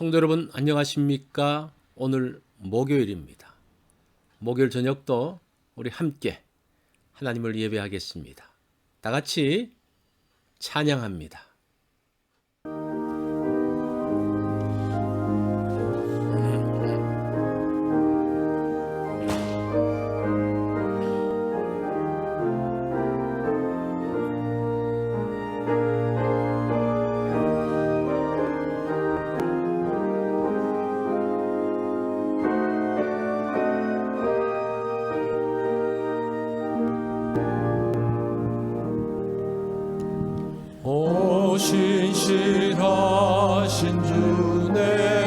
성도 여러분 안녕하십니까? 오늘 목요일입니다. 목요일 저녁도 우리 함께 하나님을 예배하겠습니다. 다 같이 찬양합니다. 오 신실하신 주내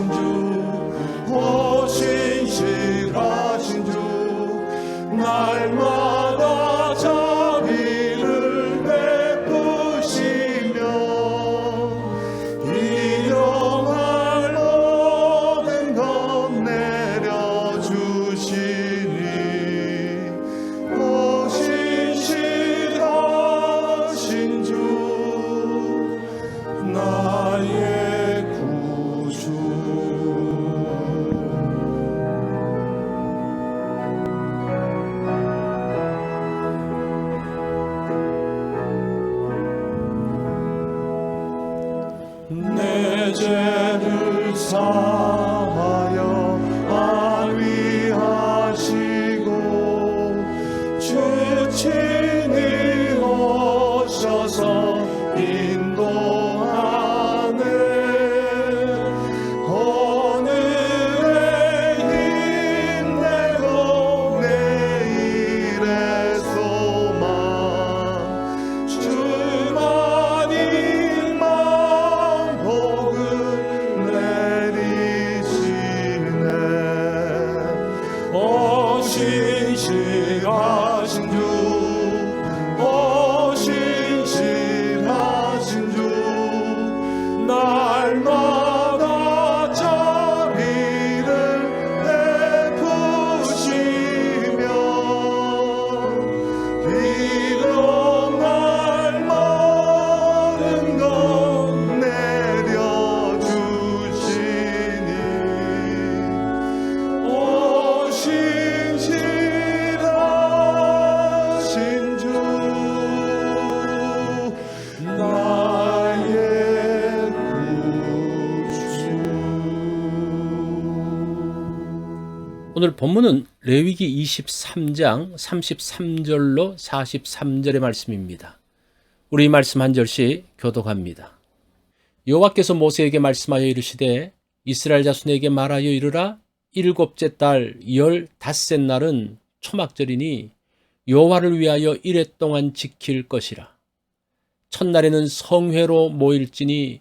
신실 주 본문은 레위기 23장 33절로 43절의 말씀입니다. 우리 이 말씀 한 절씩 교독합니다. 여호와께서 모세에게 말씀하여 이르시되 이스라엘 자손에게 말하여 이르라 일곱째 달열 닷새 날은 초막절이니 여호와를 위하여 이래 동안 지킬 것이라. 첫날에는 성회로 모일지니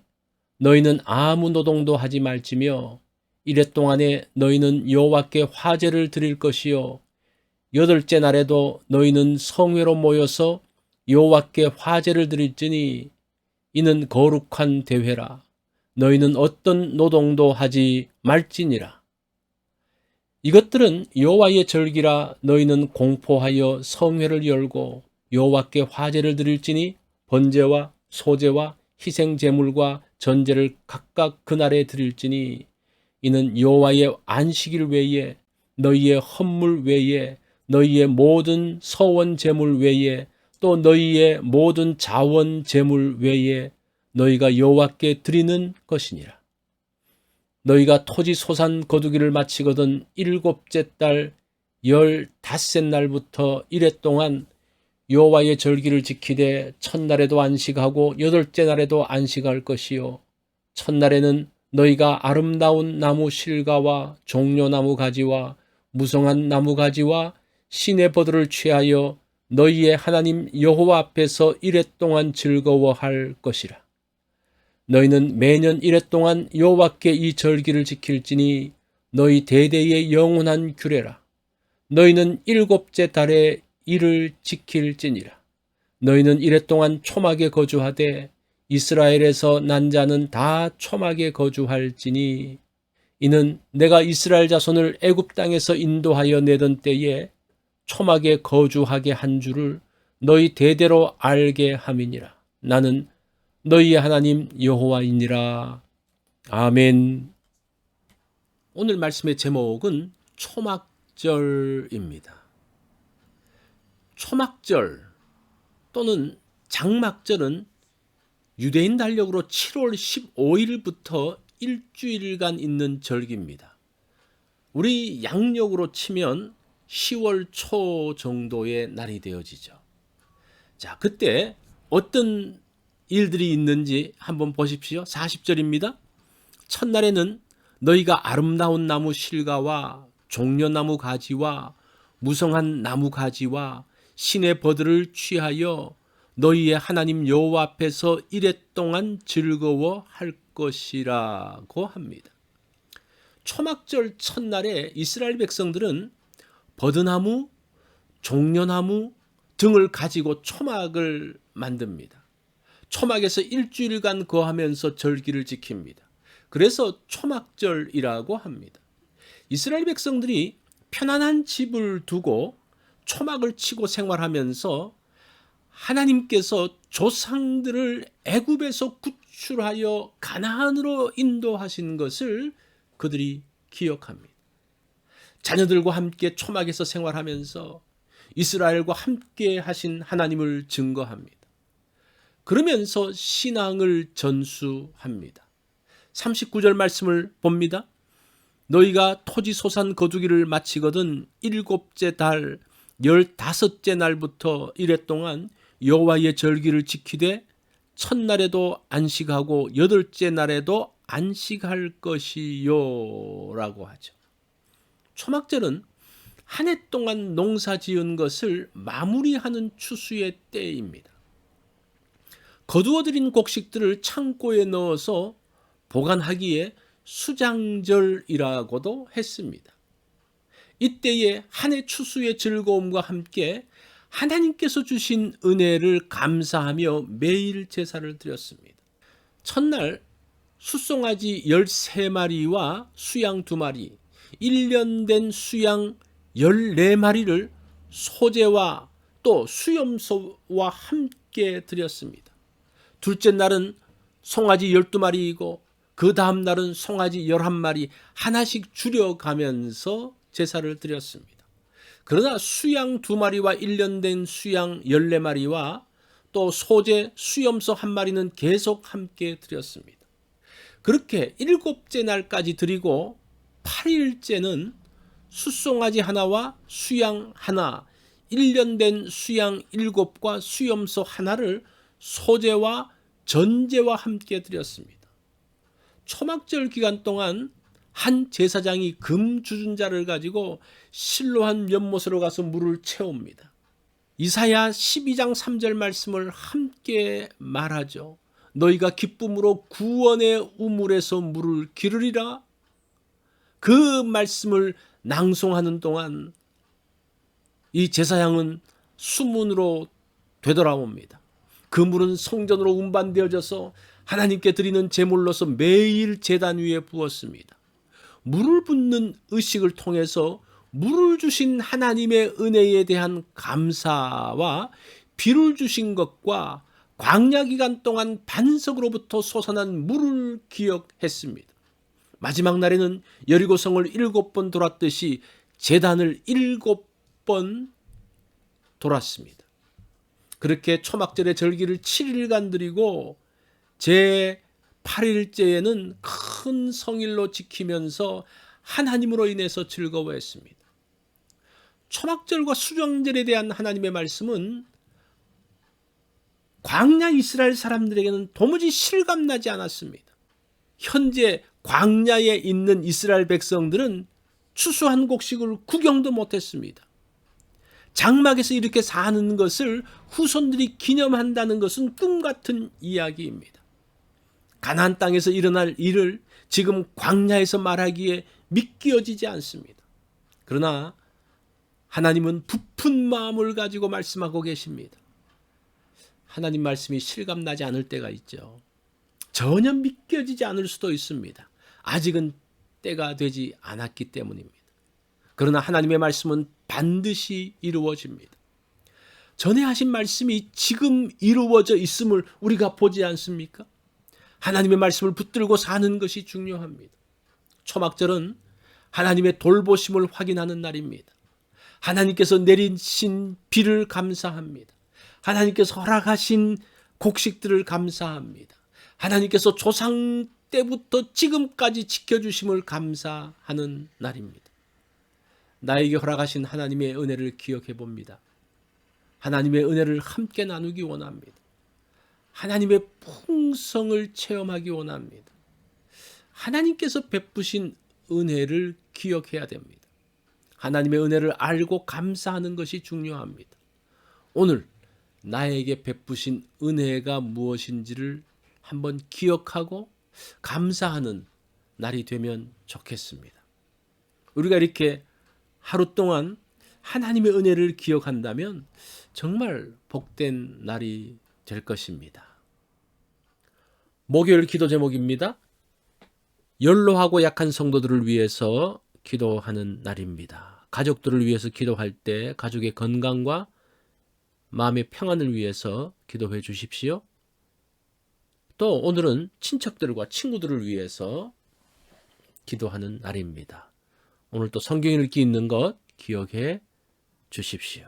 너희는 아무 노동도 하지 말지며 이래 동안에 너희는 여호와께 화제를 드릴 것이요 여덟째 날에도 너희는 성회로 모여서 여호와께 화제를 드릴지니 이는 거룩한 대회라. 너희는 어떤 노동도 하지 말지니라. 이것들은 여호와의 절기라 너희는 공포하여 성회를 열고 여호와께 화제를 드릴지니 번제와 소제와 희생 제물과 전제를 각각 그날에 드릴지니 이는 여호와의 안식일 외에 너희의 헌물 외에 너희의 모든 서원 제물 외에 또 너희의 모든 자원 제물 외에 너희가 여호와께 드리는 것이니라. 너희가 토지 소산 거두기를 마치거든 일곱째 달 열닷새 날부터 이래 동안 여호와의 절기를 지키되 첫날에도 안식하고 여덟째 날에도 안식할 것이요 첫날에는 너희가 아름다운 나무 실과와 종려나무 가지와 무성한 나무 가지와 신의 버들을 취하여 너희의 하나님 여호와 앞에서 이래 동안 즐거워할 것이라. 너희는 매년 이래 동안 여호와께 이 절기를 지킬지니 너희 대대의 영원한 규례라. 너희는 일곱째 달에 이를 지킬지니라. 너희는 이래 동안 초막에 거주하되 이스라엘에서 난 자는 다 초막에 거주할지니 이는 내가 이스라엘 자손을 애굽 땅에서 인도하여 내던 때에 초막에 거주하게 한 줄을 너희 대대로 알게 함이니라. 나는 너희의 하나님 여호와이니라. 아멘. 오늘 말씀의 제목은 초막절입니다. 초막절 또는 장막절은 유대인 달력으로 7월 15일부터 일주일간 있는 절기입니다. 우리 양력으로 치면 10월 초 정도의 날이 되어지죠. 자, 그때 어떤 일들이 있는지 한번 보십시오. 40절입니다. 첫날에는 너희가 아름다운 나무 실과와 종려나무 가지와 무성한 나무 가지와 신의 버들을 취하여 너희의 하나님 여호와 앞에서 이랫동안 즐거워할 것이라고 합니다. 초막절 첫날에 이스라엘 백성들은 버드나무, 종려나무 등을 가지고 초막을 만듭니다. 초막에서 일주일간 거하면서 절기를 지킵니다. 그래서 초막절이라고 합니다. 이스라엘 백성들이 편안한 집을 두고 초막을 치고 생활하면서 하나님께서 조상들을 애굽에서 구출하여 가나안으로 인도하신 것을 그들이 기억합니다. 자녀들과 함께 초막에서 생활하면서 이스라엘과 함께 하신 하나님을 증거합니다. 그러면서 신앙을 전수합니다. 39절 말씀을 봅니다. 너희가 토지 소산 거두기를 마치거든 일곱째 달 열다섯째 날부터 이래 동안 여호와의 절기를 지키되 첫날에도 안식하고 여덟째 날에도 안식할 것이요라고 하죠. 초막절은 한 해 동안 농사 지은 것을 마무리하는 추수의 때입니다. 거두어들인 곡식들을 창고에 넣어서 보관하기에 수장절이라고도 했습니다. 이때에 한 해 추수의 즐거움과 함께 하나님께서 주신 은혜를 감사하며 매일 제사를 드렸습니다. 첫날 숫송아지 13마리와 수양 2마리, 1년 된 수양 14마리를 소재와 또 수염소와 함께 드렸습니다. 둘째 날은 송아지 12마리이고 그 다음 날은 송아지 11마리 하나씩 줄여가면서 제사를 드렸습니다. 그러나 수양 두 마리와 1년 된 수양 14마리와 또 소재 수염소 한 마리는 계속 함께 드렸습니다. 그렇게 일곱째 날까지 드리고 8일째는 숫송아지 하나와 수양 하나, 1년 된 수양 일곱과 수염소 하나를 소재와 전제와 함께 드렸습니다. 초막절 기간 동안 한 제사장이 금 주준자를 가지고 실로한 연못으로 가서 물을 채웁니다. 이사야 12장 3절 말씀을 함께 말하죠. 너희가 기쁨으로 구원의 우물에서 물을 기르리라. 그 말씀을 낭송하는 동안 이 제사장은 수문으로 되돌아옵니다. 그 물은 성전으로 운반되어져서 하나님께 드리는 제물로서 매일 제단 위에 부었습니다. 물을 붓는 의식을 통해서 물을 주신 하나님의 은혜에 대한 감사와 비를 주신 것과 광야 기간 동안 반석으로부터 솟아난 물을 기억했습니다. 마지막 날에는 여리고성을 일곱 번 돌았듯이 재단을 일곱 번 돌았습니다. 그렇게 초막절의 절기를 7일간 드리고 제 8일째에는 큰 성일로 지키면서 하나님으로 인해서 즐거워했습니다. 초막절과 수정절에 대한 하나님의 말씀은 광야 이스라엘 사람들에게는 도무지 실감나지 않았습니다. 현재 광야에 있는 이스라엘 백성들은 추수한 곡식을 구경도 못했습니다. 장막에서 이렇게 사는 것을 후손들이 기념한다는 것은 꿈 같은 이야기입니다. 가나안 땅에서 일어날 일을 지금 광야에서 말하기에 믿기어지지 않습니다. 그러나 하나님은 부푼 마음을 가지고 말씀하고 계십니다. 하나님 말씀이 실감나지 않을 때가 있죠. 전혀 믿겨지지 않을 수도 있습니다. 아직은 때가 되지 않았기 때문입니다. 그러나 하나님의 말씀은 반드시 이루어집니다. 전에 하신 말씀이 지금 이루어져 있음을 우리가 보지 않습니까? 하나님의 말씀을 붙들고 사는 것이 중요합니다. 초막절은 하나님의 돌보심을 확인하는 날입니다. 하나님께서 내리신 비를 감사합니다. 하나님께서 허락하신 곡식들을 감사합니다. 하나님께서 조상 때부터 지금까지 지켜주심을 감사하는 날입니다. 나에게 허락하신 하나님의 은혜를 기억해 봅니다. 하나님의 은혜를 함께 나누기 원합니다. 하나님의 풍성을 체험하기 원합니다. 하나님께서 베푸신 은혜를 기억해야 됩니다. 하나님의 은혜를 알고 감사하는 것이 중요합니다. 오늘 나에게 베푸신 은혜가 무엇인지를 한번 기억하고 감사하는 날이 되면 좋겠습니다. 우리가 이렇게 하루 동안 하나님의 은혜를 기억한다면 정말 복된 날이 될 것입니다. 목요일 기도 제목입니다. 연로하고 약한 성도들을 위해서 기도하는 날입니다. 가족들을 위해서 기도할 때 가족의 건강과 마음의 평안을 위해서 기도해 주십시오. 또 오늘은 친척들과 친구들을 위해서 기도하는 날입니다. 오늘 또 성경 읽기 있는 것 기억해 주십시오.